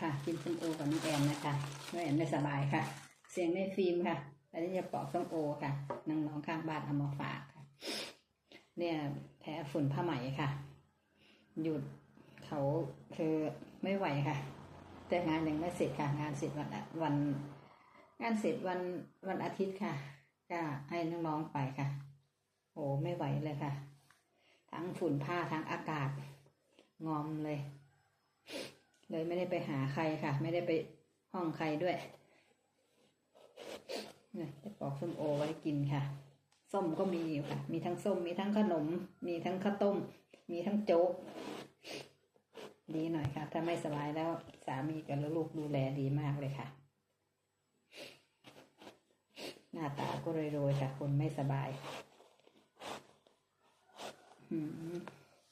ค่ะกินส้มโอกับน้องแอนนะคะน้องแอนไม่สบายค่ะ เสียงในฟิล์มค่ะแล้วจะปอกส้มโอค่ะน้องๆข้างบ้านเอามาฝากค่ะ เนี่ยแพ้ฝุ่นผ้าไหมค่ะ หยุดเขาคือไม่ไหวค่ะ แต่งานยังไม่เสร็จค่ะ งานเสร็จวันวัน งานเสร็จวันวันอาทิตย์ค่ะ ก็ให้น้องๆไปค่ะ โอ้ไม่ไหวเลยค่ะ ทั้งฝุ่นผ้าทั้งอากาศงอมเลย เลยไม่ได้ไปหาใครค่ะ ไม่ได้ไปห้องใครด้วยเนี่ยจะปอกส้มโอไว้กินค่ะ ส้มก็มีอยู่ค่ะ มีทั้งส้ม มีทั้งขนม มีทั้งข้าวต้ม มีทั้งโจ๊ก ดีหน่อยค่ะ ถ้าไม่สบายแล้วสามีกับลูกดูแลดีมากเลยค่ะ หน้าตาก็โรยๆค่ะ คนไม่สบาย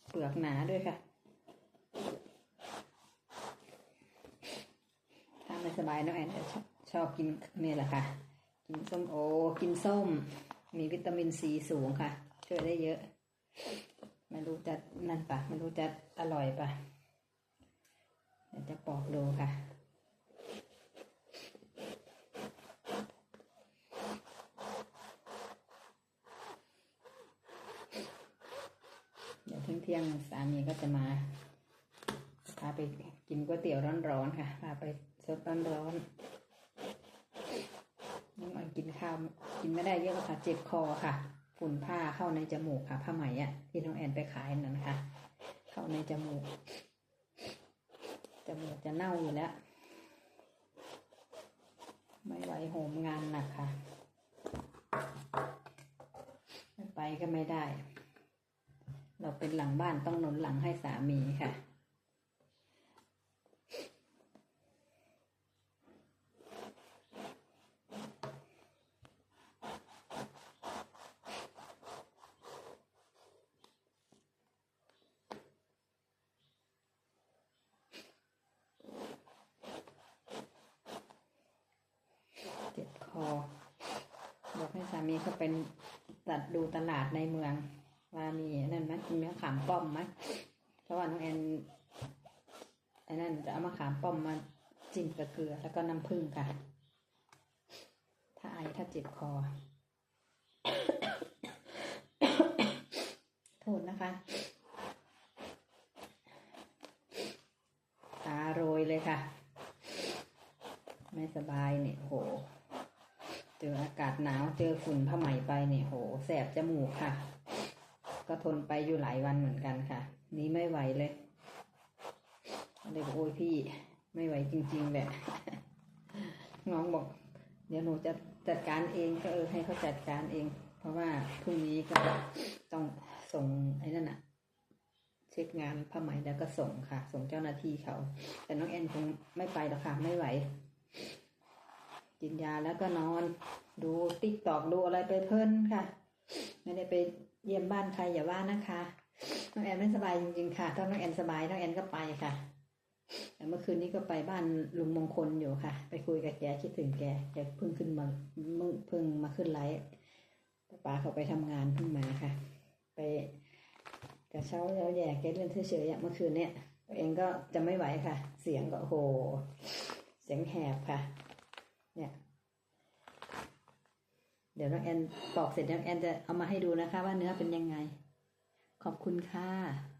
เปลือกหนาด้วยค่ะ ถ้าไม่ สบายน้องแอนชอบชอบกินนี่แหละค่ะ กินส้มโอ กินส้ม มีวิตามินซีสูงค่ะ ช่วยได้เยอะไม่รู้จะนั่นปะไม่รู้จะอร่อยปะเดี๋ยวจะปอกดูค่ะเดี๋ยวเที่ยงสามีก็จะมาพาไปกินก๋วยเตี๋ยวร้อนๆค่ะพาไป ซดร้อนๆน้องอันกินข้าวกินไม่ได้เยอะหรอกค่ะเจ็บคอค่ะฝุ่นผ้าเข้าในจมูกค่ะ ผ้าไหมอะ ที่น้องแอนไปขายนั่นค่ะ เข้าในจมูกจมูกจะเน่าอยู่แล้ว ไม่ไหวโหมงานหนักค่ะไไปก็ไม่ได้ เราเป็นหลังบ้านต้องหนุนหลังให้สามีค่ะ เจ็บคอ บอกให้สามีเขาเป็นตัดดูตลาดในเมือง ว่ามีนั่นไหมมีมะขามป้อมไหมเพราะว่าน้องแอนไอ้นั่นจะเอามะขามป้อมมาจิ้มกับเกลือ แล้วก็น้ำผึ้งค่ะ ถ้าไอถ้าเจ็บคอ โทษนะคะตาโรยเลยค่ะ ไม่สบายเนี่ยโห เจออากาศหนาวเจอฝุ่นผ้าไหมไปเนี่ยโหแสบจมูกค่ะ ก็ทนไปอยู่หลายวันเหมือนกันค่ะ นี้ไม่ไหวเลยเลยบอกโอ้ยพี่ไม่ไหวจริงๆแหละน้องบอก เดี๋ยวหนูจะจัดการเองก็เออให้เขาจัดการเอง เพราะว่าพรุ่งนี้ก็ต้องส่งไอ้นั่นอะเช็คงานผ้าไหมแล้วก็ส่งค่ะ ส่งเจ้าหน้าที่เขา แต่น้องแอนคงไม่ไปหรอกค่ะ ไม่ไหว กินยาแล้วก็นอน ดูติ๊กตอกดูอะไรไปเพลินค่ะ ไม่ได้ไปเยี่ยมบ้านใครอย่าว่านะคะน้องแอนไม่สบายจริงๆค่ะถ้าน้องแอนสบายน้องแอนก็ไปค่ะแต่เมื่อคืนนี้ก็ไปบ้านลุงมงคลอยู่ค่ะ ไปคุยกับแกคิดถึงแกแกเพิ่งขึ้นมาเพิ่งมาขึ้นไลฟ์ป้าเขาไปทำงานเพิ่งมาค่ะ ไปกระเช้าแล้วแย่แกเล่นเฉยๆอะเมื่อคืนเนี้ยตัวเองก็จะไม่ไหวค่ะ เสียงก็โอ้โหเสียงแหบค่ะ เนี่ย เดี๋ยวน้องแอนปอกเสร็จน้องแอนจะเอามาให้ดูนะคะ ว่าเนื้อเป็นยังไง ขอบคุณค่ะ